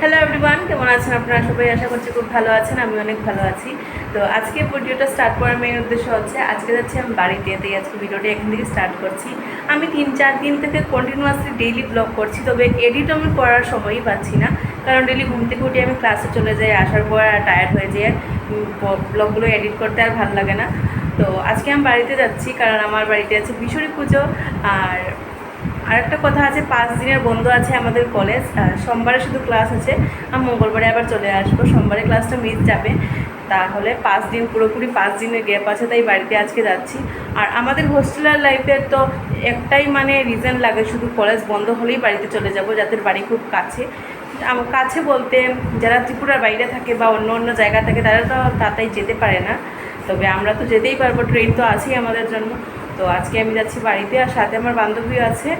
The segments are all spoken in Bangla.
হ্যালো এভরিওয়ান কেমন আছেন আপনারা? সবাই আশা করছি খুব ভালো আছেন, আমি অনেক ভালো আছি। তো আজকে ভিডিওটা স্টার্ট করার মেইন উদ্দেশ্য হচ্ছে, আজকে যাচ্ছি আমি বাড়িতে, তাই আজকে ভিডিওটা এখান থেকে স্টার্ট করছি। আমি তিন, চার দিন থেকে কন্টিনিউয়াসলি ডেইলি ব্লগ করছি, তবে এডিট আমি করার সময়ই পাচ্ছি না। কারণ ডেইলি ঘুম থেকে উঠে আমি ক্লাসে চলে যাই, আসার পর আর টায়ার্ড হয়ে যাই। ব্লগগুলো এডিট করতে আর ভালো লাগে না। তো আজকে আমি বাড়িতে যাচ্ছি, কারণ আমার বাড়িতে আছে বিশুরি পুজো। আর আরেকটা কথা আছে, পাঁচ দিনের বন্ধ আছে আমাদের কলেজ সোমবারে শুধু ক্লাস আছে। আমি মঙ্গলবারে আবার চলে আসব, সোমবারে ক্লাসটা মিস যাবে। তাহলে পাঁচ দিন, পুরোপুরি পাঁচ দিনের গ্যাপ আছে, তাই বাড়িতে আজকে যাচ্ছি। আর আমাদের হোস্টেলার লাইফের তো একটাই মানে রিজন লাগে, শুধু কলেজ বন্ধ হলেই বাড়িতে চলে যাব যাদের বাড়ি খুব কাছে। কাছে বলতে যারা ত্রিপুরার বাইরে থাকে বা অন্য অন্য জায়গা থাকে, তারা তো তাড়াতাড়ি যেতে পারে না। তবে আমরা তো যেতেই পারব ট্রেন তো আছেই আমাদের জন্য। তো আজকে আমি যাচ্ছি বাড়িতে আর সাথে আমার বান্ধবীও আছে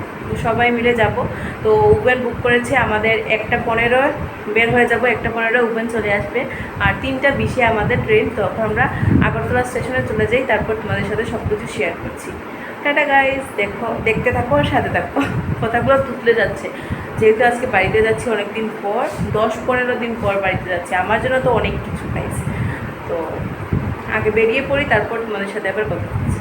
সবাই মিলে যাব। তো উবের বুক করেছে আমাদের একটা পনেরো, বের হয়ে যাব, একটা পনেরো উবেন চলে আসবে। আর তিনটা বিশে আমাদের ট্রেন তখন আমরা আগরতলা স্টেশনে চলে যাই, তারপর তোমাদের সাথে সব কিছু শেয়ার করছি। টাটা গাইজ দেখো, দেখতে থাকো আর সাথে থাকো। কথাগুলো তুতলে যাচ্ছে। যেহেতু আজকে বাড়িতে যাচ্ছি অনেক দিন পর, দশ পনেরো দিন পর বাড়িতে যাচ্ছি। আমার জন্য তো অনেক কিছু গাইস তো আগে বেরিয়ে পড়ি তারপর তোমাদের সাথে আবার কথা হচ্ছে।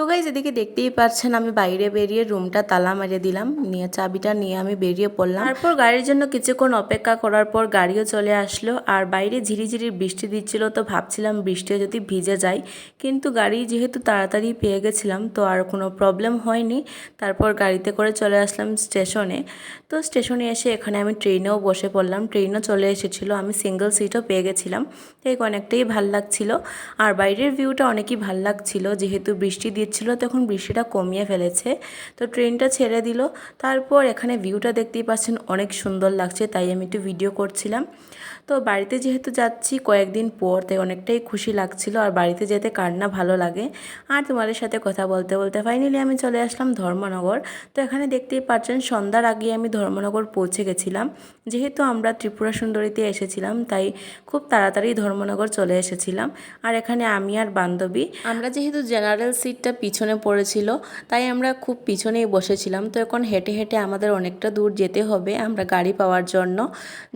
তো গাইজ এদিকে দেখতেই পাচ্ছেন আমি বাইরে বেরিয়ে রুমটা তালা মারিয়ে দিলাম, নিয়ে চাবিটা নিয়ে আমি বেরিয়ে পড়লাম। তারপর গাড়ির জন্য কিছুক্ষণ অপেক্ষা করার পর গাড়িও চলে আসলো, আর বাইরে ঝিরিঝিরি বৃষ্টি দিচ্ছিল তো ভাবছিলাম বৃষ্টিও যদি ভিজে যায়, কিন্তু গাড়ি যেহেতু তাড়াতাড়ি পেয়ে গেছিলাম তো আর কোনো প্রবলেম হয়নি। তারপর গাড়িতে করে চলে আসলাম স্টেশনে। তো স্টেশনে এসে এখানে আমি ট্রেনেও বসে পড়লাম, ট্রেনও চলে এসেছিল, আমি সিঙ্গেল সিটও পেয়ে গেছিলাম। তাই অনেকটাই ভালো লাগছিল, আর বাইরের ভিউটা অনেকই ভালো লাগছিল, যেহেতু বৃষ্টি দিচ্ছিল, তখন বৃষ্টিটা কমিয়ে ফেলেছে। তো ট্রেনটা ছেড়ে দিল। তারপর এখানে ভিউটা দেখতেই পাচ্ছেন, অনেক সুন্দর লাগছে, তাই আমি একটু ভিডিও করছিলাম। তো বাড়িতে যেহেতু যাচ্ছি কয়েকদিন পর, তাই অনেকটাই খুশি লাগছিল। আর বাড়িতে যেতে কার না ভালো লাগে। আর তোমাদের সাথে কথা বলতে বলতে ফাইনালি আমি চলে আসলাম ধর্মনগর। তো এখানে দেখতেই পাচ্ছেন, সন্ধ্যার আগে আমি ধর্মনগর পৌঁছে গেছিলাম। যেহেতু আমরা ত্রিপুরা সুন্দরীতে এসেছিলাম, তাই খুব তাড়াতাড়ি ধর্মনগর চলে এসেছিলাম। আর এখানে আমি আর বান্ধবী আমরা যেহেতু জেনারেল সিটটা পিছনে পড়েছিল তাই আমরা খুব পিছনেই বসেছিলাম। তো এখন হেঁটে হেঁটে আমাদের অনেকটা দূর যেতে হবে আমরা গাড়ি পাওয়ার জন্য।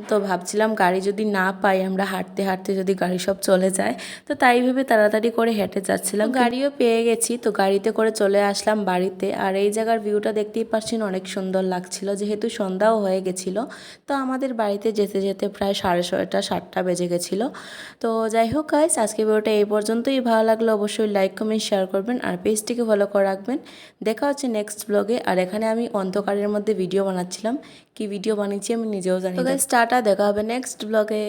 তো ভাবছিলাম গাড়ি যদি না পাই আমরা হাঁটতে হাঁটতে যদি গাড়ি সব চলে যায় তো তাই ভেবে তাড়াতাড়ি করে হেঁটে যাচ্ছিলাম। গাড়িও পেয়ে গেছি তো গাড়িতে করে চলে আসলাম বাড়িতে। আর এই জায়গার ভিউটা দেখতেই পাচ্ছেন অনেক সুন্দর লাগছিল যেহেতু সন্ধ্যাও হয়ে গেছিল। তো আমাদের বাড়িতে যেতে যেতে প্রায় সাড়ে ছয়টা সাতটা বেজে গেছিল। তো যাই হোক গাইস আজকে ভিডিওটা এই পর্যন্তই। ভালো লাগলে অবশ্যই লাইক কমেন্ট শেয়ার করবেন। আর পেজটিকে ফলো করে রাখবেন। দেখা হচ্ছে নেক্সট ব্লগে আর এখানে আমি অন্ধকারের মধ্যে ভিডিও বানাচ্ছিলাম। কি ভিডিও বানিয়েছি আমি নিজেও জানি স্টার্টা টাটা দেখা হবে নেক্সট ব্লগে